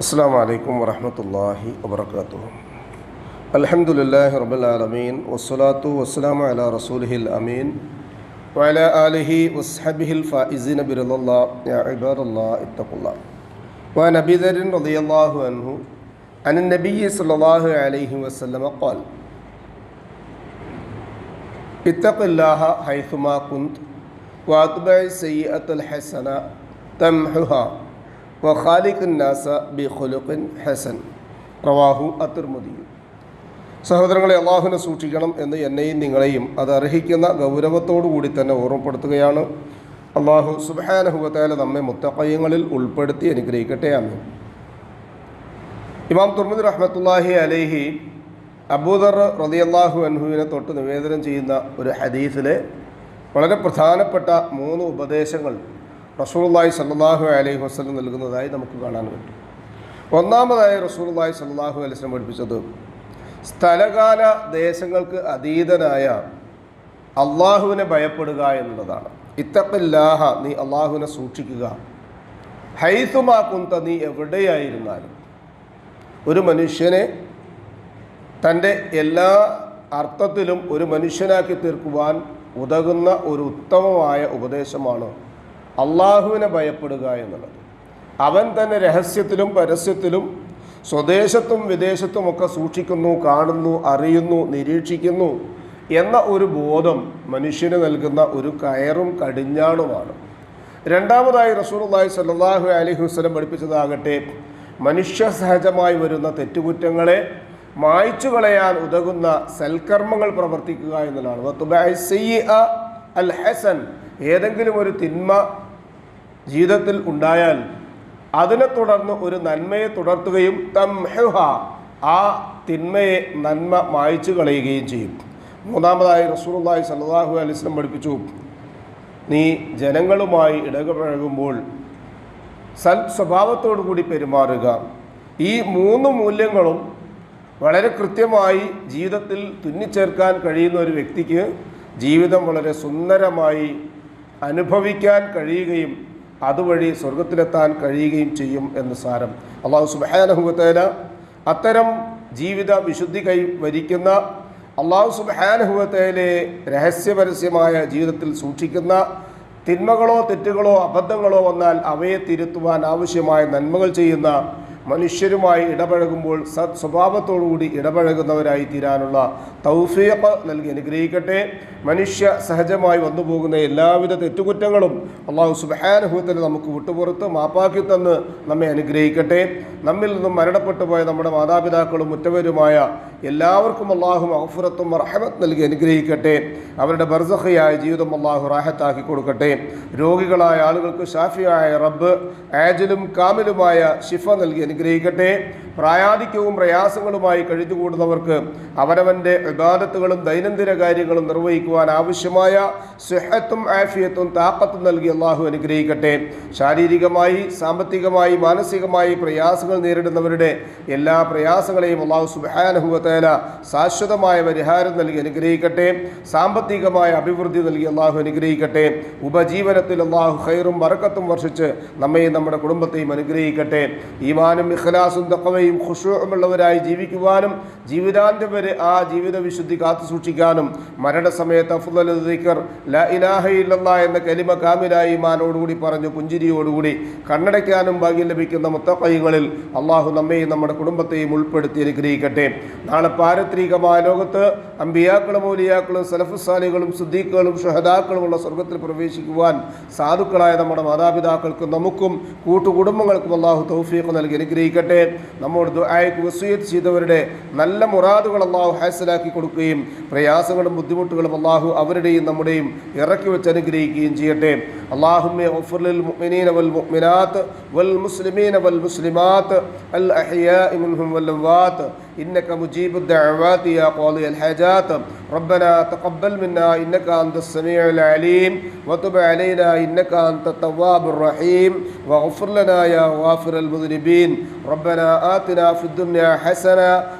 السلام عليكم ورحمة الله وبركاته. الحمد لله رب العالمين والصلاة والسلام على رسوله الأمين وعلى آله وصحبه الفائزين برضا الله. يا عباد الله اتقوا الله. وعن أبي ذر رضي الله عنه عن النبي صلى الله عليه وسلم قال اتق الله حيثما كنت وأتبع السيئة الحسنة تمحها. വഖാലിഖുൻ നാസ ബി ഖുലുഖിൻ ഹസൻ. റവാഹു അത്തിർമുദി. സഹോദരങ്ങളെ അള്ളാഹുവിനെ സൂക്ഷിക്കണം എന്ന് എന്നെയും നിങ്ങളെയും അത് അർഹിക്കുന്ന ഗൗരവത്തോടു കൂടി തന്നെ ഓർമ്മപ്പെടുത്തുകയാണ്. അള്ളാഹു സുബാനഹുബത്തായ നമ്മെ മുത്തക്കയ്യങ്ങളിൽ ഉൾപ്പെടുത്തി അനുഗ്രഹിക്കട്ടെ. അമ്മ ഇമാം തുർമുദ് റഹ്മത്തുല്ലാഹി അലേഹി അബൂദർ റതിയല്ലാഹു അൻഹുവിനെ തൊട്ട് നിവേദനം ചെയ്യുന്ന ഒരു ഹദീസിലെ വളരെ പ്രധാനപ്പെട്ട മൂന്ന് ഉപദേശങ്ങൾ റസൂലുള്ളാഹി സല്ലാഹു അലൈഹി വസ്ലം നൽകുന്നതായി നമുക്ക് കാണാൻ പറ്റും. ഒന്നാമതായി റസൂലുള്ളാഹി സല്ലാഹു അലൈഹി വസ്ലം പഠിപ്പിച്ചത് സ്ഥലകാല ദേശങ്ങൾക്ക് അതീതനായ അള്ളാഹുവിനെ ഭയപ്പെടുക എന്നുള്ളതാണ്. ഇത്തപ്പില്ലാഹ നീ അള്ളാഹുവിനെ സൂക്ഷിക്കുക. ഹൈസുമാക്കുന്ത നീ എവിടെയായിരുന്നാലും ഒരു മനുഷ്യനെ തന്റെ എല്ലാ അർത്ഥത്തിലും ഒരു മനുഷ്യനാക്കി തീർക്കുവാൻ ഉതകുന്ന ഒരു ഉത്തമമായ ഉപദേശമാണ് അള്ളാഹുവിനെ ഭയപ്പെടുക എന്നുള്ളത്. അവൻ തന്നെ രഹസ്യത്തിലും പരസ്യത്തിലും സ്വദേശത്തും വിദേശത്തും ഒക്കെ സൂക്ഷിക്കുന്നു കാണുന്നു അറിയുന്നു നിരീക്ഷിക്കുന്നു എന്ന ഒരു ബോധം മനുഷ്യന് നൽകുന്ന ഒരു കയറും കടിഞ്ഞാണുമാണ്. രണ്ടാമതായി റസൂലുള്ളാഹി സ്വല്ലല്ലാഹു അലൈഹി വസല്ലം പഠിപ്പിച്ചതാകട്ടെ മനുഷ്യ സഹജമായി വരുന്ന തെറ്റുകുറ്റങ്ങളെ മായ്ച്ചു കളയാൻ ഉതകുന്ന സൽക്കർമ്മങ്ങൾ പ്രവർത്തിക്കുക എന്നുള്ളതാണ്. അൽ ഹസൻ ഏതെങ്കിലും ഒരു തിന്മ ജീവിതത്തിൽ ഉണ്ടായാൽ അതിനെ തുടർന്ന് ഒരു നന്മയെ തുടർത്തുകയും തംഹുഹ ആ തിന്മയെ നന്മ മായ്ച്ചു കളയുകയും ചെയ്യും. മൂന്നാമതായി റസൂലുള്ളാഹി സല്ലല്ലാഹു അലൈഹി വസല്ലം പഠിപ്പിച്ചു നീ ജനങ്ങളുമായി ഇടപഴകുമ്പോൾ സൽ സ്വഭാവത്തോടു കൂടി പെരുമാറുക. ഈ മൂന്ന് മൂല്യങ്ങളും വളരെ കൃത്യമായി ജീവിതത്തിൽ തുന്നിച്ചേർക്കാൻ കഴിയുന്ന ഒരു വ്യക്തിക്ക് ജീവിതം വളരെ സുന്ദരമായി അനുഭവിക്കാൻ കഴിയുകയും അതുവഴി സ്വർഗത്തിലെത്താൻ കഴിയുകയും ചെയ്യും എന്ന് സാരം. അള്ളാഹു സുബാനഹുവത്തേല അത്തരം ജീവിത വിശുദ്ധി കൈവരിക്കുന്ന അള്ളാഹു സുബാനഹുവത്തേലെ രഹസ്യപരസ്യമായ ജീവിതത്തിൽ സൂക്ഷിക്കുന്ന തിന്മകളോ തെറ്റുകളോ അബദ്ധങ്ങളോ വന്നാൽ അവയെ തിരുത്തുവാൻ ആവശ്യമായ നന്മകൾ ചെയ്യുന്ന മനുഷ്യരുമായി ഇടപഴകുമ്പോൾ സത് സ്വഭാവത്തോടുകൂടി ഇടപഴകുന്നവരായി തീരാനുള്ള തൗഫീഖ് നൽകി അനുഗ്രഹിക്കട്ടെ. മനുഷ്യ സഹജമായി വന്നു പോകുന്ന എല്ലാവിധ തെറ്റുകുറ്റങ്ങളും അള്ളാഹു സുബാനുഭവത്തിൽ നമുക്ക് വിട്ടുപുറത്ത് മാപ്പാക്കി തന്ന് നമ്മെ അനുഗ്രഹിക്കട്ടെ. നമ്മിൽ നിന്നും മരണപ്പെട്ടു പോയ നമ്മുടെ മാതാപിതാക്കളും മുറ്റവരുമായ എല്ലാവർക്കും അള്ളാഹു മഹഫുറത്തും റഹമത്ത് നൽകി അനുഗ്രഹിക്കട്ടെ. അവരുടെ ബർസഖയായ ജീവിതം അള്ളാഹു റാഹത്താക്കി കൊടുക്കട്ടെ. രോഗികളായ ആളുകൾക്ക് ഷാഫിയായ റബ്ബ് ആജലും കാമിലുമായ ഷിഫ നൽകി അനുഗ്രഹിക്കട്ടെ. പ്രായാധിക്യവും പ്രയാസങ്ങളുമായി കഴിഞ്ഞുകൂടുന്നവർക്ക് അവനവന്റെ വിവാദത്തുകളും ദൈനംദിന കാര്യങ്ങളും നിർവഹിക്കുവാൻ ആവശ്യമായ സുഹത്തും ആഫിയത്തും താക്കത്തും നൽകി അള്ളാഹു അനുഗ്രഹിക്കട്ടെ. ശാരീരികമായി സാമ്പത്തികമായി മാനസികമായി പ്രയാസങ്ങൾ നേരിടുന്നവരുടെ എല്ലാ പ്രയാസങ്ങളെയും അള്ളാഹു സുബാനഹുവത്തേല ശാശ്വതമായ പരിഹാരം നൽകി അനുഗ്രഹിക്കട്ടെ. സാമ്പത്തികമായ അഭിവൃദ്ധി നൽകി അള്ളാഹു അനുഗ്രഹിക്കട്ടെ. ഉപജീവനത്തിൽ അള്ളാഹു ഖൈറും വറക്കത്തും വർഷിച്ച് നമ്മയും നമ്മുടെ കുടുംബത്തെയും അനുഗ്രഹിക്കട്ടെ. ഈമാനും ഇഖ്ലാസും തക്കവയും ഖുഷുമുള്ളവരായി ജീവിക്കുവാനും ജീവിതാന്ത്യം വരെ ആ ജീവിത വിശുദ്ധി കാത്തു സൂക്ഷിക്കാനും മരണസമയത്ത് അഫുദിക്കർ ദിക്കർ ല ഇലാഹ എന്ന കലിമ കാമിലായി മാനോടുകൂടി പറഞ്ഞു പുഞ്ചിരിയോടുകൂടി കണ്ണടയ്ക്കാനും ഭാഗ്യം ലഭിക്കുന്ന മുത്തക്കൈകളിൽ അള്ളാഹു നമ്മയും നമ്മുടെ കുടുംബത്തെയും ഉൾപ്പെടുത്തി അനുഗ്രഹിക്കട്ടെ. നാളെ പാരത്രികമായ ലോകത്ത് അമ്പിയാക്കളും മൗലിയാക്കളും സലഫുസാലികളും സുദ്ദീഖുകളും ഷഹദാക്കളുമുള്ള സ്വർഗത്തിൽ പ്രവേശിക്കുവാൻ സാധുക്കളായ നമ്മുടെ മാതാപിതാക്കൾക്കും നമുക്കും കൂട്ടുകുടുംബങ്ങൾക്കും അള്ളാഹു തൗഫീഖ് നൽകി അനുഗ്രഹിക്കട്ടെ. നമ്മോട് ദുആയ്ക്ക് വസീയത്ത് ചെയ്തവരുടെ നല്ല മുറാദുകൾ അള്ളാഹു ഹാസലാക്കി കൊടുക്കുകയും പ്രയാസങ്ങളും ബുദ്ധിമുട്ടുകളും അള്ളാഹു അവരുടെയും നമ്മുടെയും ഇറക്കി വെച്ച് അനുഗ്രഹിക്കുകയും ചെയ്യട്ടെ. اللهم اغفر للمؤمنين والمؤمنات والمسلمين والمسلمات الأحياء منهم والأموات. إنك مجيب الدعوات يا قاضي الحاجات. ربنا تقبل منا إنك أنت السميع العليم. وتب علينا إنك أنت التواب الرحيم. واغفر لنا يا غافر المذنبين. ربنا آتنا في الدنيا حسنة